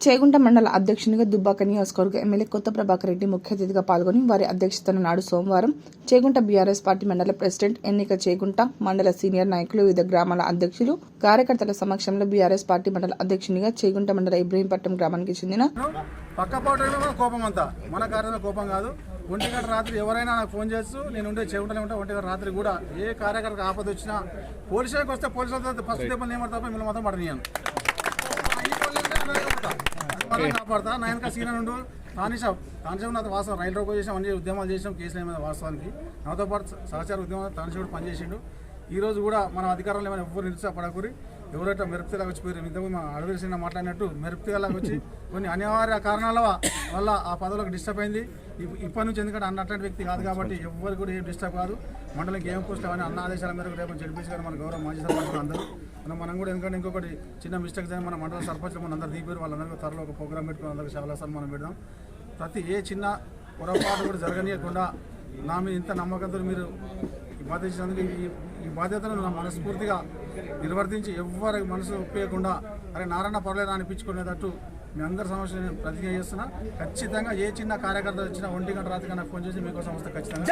చేగుంట మండల అధ్యక్షునిగా దుబ్బాక నియోజకవర్గ ఎమ్మెల్యే కొత్త ప్రభాకర్ రెడ్డి ముఖ్య అతిథిగా పాల్గొని వారి అధ్యక్షతన నాడు సోమవారం చేగుంట బీఆర్ఎస్ పార్టీ మండల ప్రెసిడెంట్ ఎన్నిక చేగుంట మండల సీనియర్ నాయకులు వివిధ గ్రామాల అధ్యక్షులు కార్యకర్తల సమక్షంలో బీఆర్ఎస్ పార్టీ మండల అధ్యక్షునిగా చేగుంట మండల ఇబ్రహీంపట్నం గ్రామానికి చెందిన పక్క కూడా కోపం అంతా మన కోపం కాదు. ఒంటి రాత్రి ఎవరైనా నాకు ఫోన్ చేస్తూ నేను ఉండే చెవుంటనే ఉంటా ఒంటిగంట రాత్రి కూడా ఏ కార్యకర్తకు ఆపద వచ్చినా పోలీసులకు వస్తే పోలీసులతో ఫస్ట్ దెబ్బలు ఏమంటారు తప్ప మిమ్మల్ని మొత్తం పడనీయాను. కాపాడతా. నయనక సీన ఉండు. తానిషా తానిషా నాతో వాస్తవం. రైలు రోకో చేసాం అన్ని ఉద్యమాలు చేసాం కేసులు ఏమైనా వాస్తవానికి. నాతో పాటు సహచార ఉద్యమాలు తానిషా కూడా పనిచేసిండు ఈ రోజు కూడా మన అధికారంలో ఏమైనా ఎవరు నిరుత్సాహపడకూరి ఎవరైతే మెరుపుతలాగా వచ్చిపోయారు ఇంతకు మా అడవి సింగ్ మాట్లాడినట్టు మెరుపుతలాగా వచ్చి కొన్ని అనివార్య కారణాల వల్ల ఆ పదవులకు డిస్టర్బ్ అయింది. ఇప్పటి నుంచి ఎందుకంటే అన్న వ్యక్తి కాదు కాబట్టి ఎవరు కూడా ఏం డిస్టర్బ్ కాదు. మండలికి ఏం పోస్ట్ అన్న ఆదేశాల మేరకు రేపు జడ్పీసీ గారు మన గౌరవ మాజీ సర్పంచ్ అందరూ. మనం మనం కూడా ఎందుకంటే ఇంకొకటి చిన్న మిస్టేక్ జరిగి మన మండల సర్పంచ్లు మన అందరూ దిగిపోయారు వాళ్ళందరికీ త్వరలో ఒక ప్రోగ్రామ్ పెట్టుకుని అందరికీ చాలా సన్మానం మనం పెడదాం. ప్రతి ఏ చిన్న పొరపాటు కూడా జరగనీయకుండా నా మీద ఇంత నమ్మకంతో మీరు బాధించినందుకు ఈ ఈ బాధ్యతను నా మనస్ఫూర్తిగా నిర్వర్తించి ఎవరికి మనసు ఒప్పేయకుండా అరే నారాయణ పర్లేదు అనిపించుకునేటట్టు మీ అందరి సమస్యలు నేను ప్రతిజ్ఞ చేస్తున్నా ఖచ్చితంగా ఏ చిన్న కార్యకర్త వచ్చినా ఒంటి గంట రాత్రి నాకు ఫోన్ చేసి మీకు సంస్థ ఖచ్చితంగా